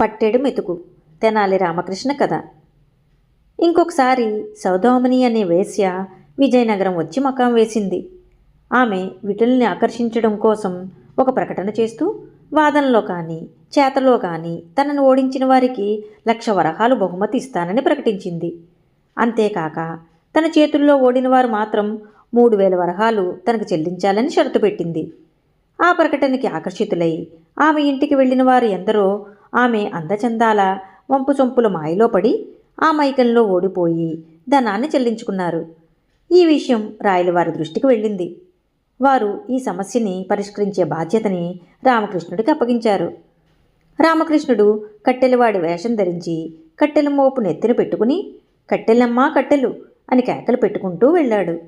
పట్టెడు మెతుకు. తెనాలి రామకృష్ణ కథ. ఇంకొకసారి సౌదామని అనే వేశ్య విజయనగరం వచ్చి మకాం వేసింది. ఆమె విటుల్ని ఆకర్షించడం కోసం ఒక ప్రకటన చేస్తూ వాదనలో కానీ చేతలో కానీ తనను ఓడించిన వారికి లక్ష వరహాలు బహుమతి ఇస్తానని ప్రకటించింది. అంతేకాక తన చేతుల్లో ఓడిన వారు మాత్రం మూడు వేల వరహాలు తనకు చెల్లించాలని షరతు పెట్టింది. ఆ ప్రకటనకి ఆకర్షితులై ఆమె ఇంటికి వెళ్ళిన వారు ఎందరో ఆమె అందచందాల వంపు చొంపులు మాయలో పడి ఆ మైకంలో ఓడిపోయి ధనాన్ని చెల్లించుకున్నారు. ఈ విషయం రాయల వారి దృష్టికి వెళ్ళింది. వారు ఈ సమస్యని పరిష్కరించే బాధ్యతని రామకృష్ణుడికి అప్పగించారు. రామకృష్ణుడు కట్టెలవాడి వేషం ధరించి కట్టెల మోపు నెత్తిన పెట్టుకుని కట్టెలమ్మా కట్టెలు అని కేకలు పెట్టుకుంటూ వెళ్ళాడు.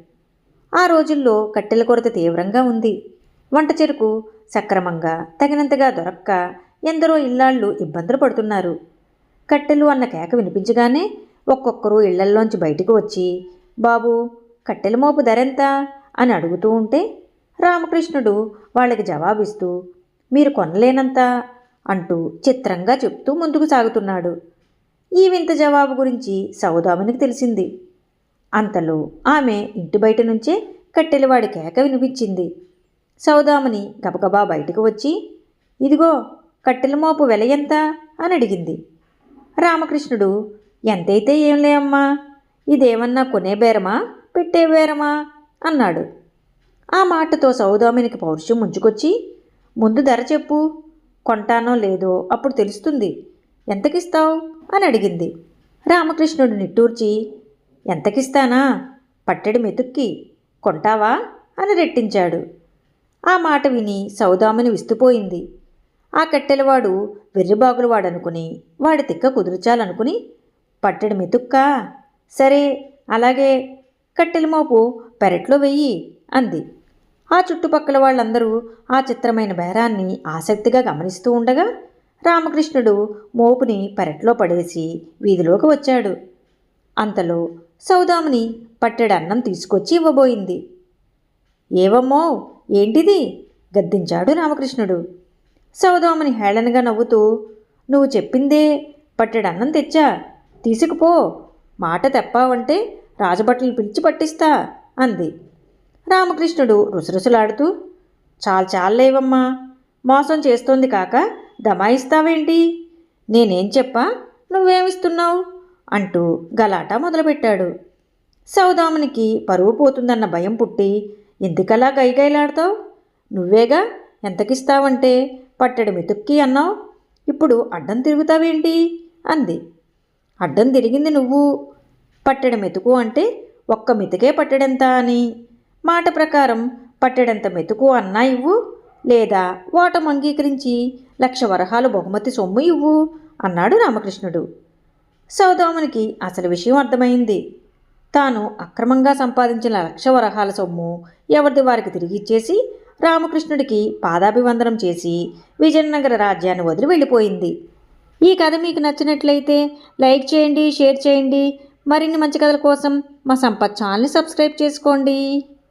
ఆ రోజుల్లో కట్టెల కొరత తీవ్రంగా ఉంది. వంట చెరుకు సక్రమంగా తగినంతగా దొరక్క ఎందరో ఇల్లాళ్ళు ఇబ్బందులు పడుతున్నారు. కట్టెలు అన్న కేక వినిపించగానే ఒక్కొక్కరు ఇళ్ళల్లోంచి బయటకు వచ్చి బాబు కట్టెల మోపు ధరెంత? అని అడుగుతూ ఉంటే రామకృష్ణుడు వాళ్ళకి జవాబిస్తూ మీరు కొనలేనంత? అంటూ చిత్రంగా చెప్తూ ముందుకు సాగుతున్నాడు. ఈ వింత జవాబు గురించి సౌదామునికి తెలిసింది. అంతలో ఆమె ఇంటి బయట నుంచే కట్టెలవాడి కేక వినిపించింది. సౌదామని గబగబా బయటకు వచ్చి ఇదిగో కట్టెల మోపు వెల ఎంత? అని అడిగింది. రామకృష్ణుడు ఎంతైతే ఏం లేమ్మా ఇదేమన్నా కొనే బేరమా పెట్టే బేరమా? అన్నాడు. ఆ మాటతో సౌదామినికి పౌరుషం ముంచుకొచ్చి ముందు ధర చెప్పు కొంటానో లేదో అప్పుడు తెలుస్తుంది. ఎంతకిస్తావు? అని అడిగింది. రామకృష్ణుడు నిట్టూర్చి ఎంతకిస్తానా? పట్టెడు మెతుక్కి కొంటావా? అని రెట్టించాడు. ఆ మాట విని సౌదామిని విస్తుపోయింది. ఆ కట్టెలవాడు వెర్రిబాగులవాడనుకుని వాడి తిక్క కుదుర్చాలనుకుని పట్టెడు మెతుక్కా సరే అలాగే కట్టెల మోపు పెరట్లో వెయ్యి అంది. ఆ చుట్టుపక్కల వాళ్ళందరూ ఆ చిత్రమైన బేరాన్ని ఆసక్తిగా గమనిస్తూ ఉండగా రామకృష్ణుడు మోపుని పెరట్లో పడేసి వీధిలోకి వచ్చాడు. అంతలో సౌదాముని పట్టెడు అన్నం తీసుకొచ్చి ఇవ్వబోయింది. ఏవమ్మో ఏంటిది? గద్దించాడు రామకృష్ణుడు. సౌదామని హేళనగా నవ్వుతూ నువ్వు చెప్పిందే పట్టెడన్నం తెచ్చా? తీసుకుపో. మాట తెప్పావంటే రాజభట్లను పిలిచి పట్టిస్తా అంది. రామకృష్ణుడు రుసరుసలాడుతూ చాలు చాలేవమ్మా మోసం చేస్తోంది కాక దమాయిస్తావేంటి? నేనేం చెప్పా? నువ్వేమిస్తున్నావు? అంటూ గలాటా మొదలుపెట్టాడు. సౌదామునికి పరువు పోతుందన్న భయం పుట్టి ఎందుకలా గైగైలాడతావు? నువ్వేగా? ఎంతకిస్తావంటే పట్టెడు మెతుక్కి అన్నావు. ఇప్పుడు అడ్డం తిరుగుతావేంటి? అంది. అడ్డం తిరిగింది నువ్వు. పట్టెడు మెతుకు అంటే ఒక్క మెతుకే పట్టెడెంత అని. మాట ప్రకారం పట్టెడంత మెతుకు అన్నా ఇవ్వు. లేదా ఓటం అంగీకరించి లక్ష వరహాలు బహుమతి సొమ్ము ఇవ్వు అన్నాడు రామకృష్ణుడు. సౌదామునికి అసలు విషయం అర్థమైంది. తాను అక్రమంగా సంపాదించిన లక్ష వరహాల సొమ్ము ఎవరిది వారికి తిరిగి ఇచ్చేసి రామకృష్ణుడికి పాదాభివందనం చేసి విజయనగర రాజ్యాన్ని వదిలి వెళ్ళిపోయింది. ఈ కథ మీకు నచ్చినట్లయితే లైక్ చేయండి షేర్ చేయండి. మరిన్ని మంచి కథల కోసం మా సంపత్ ఛానల్ని సబ్స్క్రైబ్ చేసుకోండి.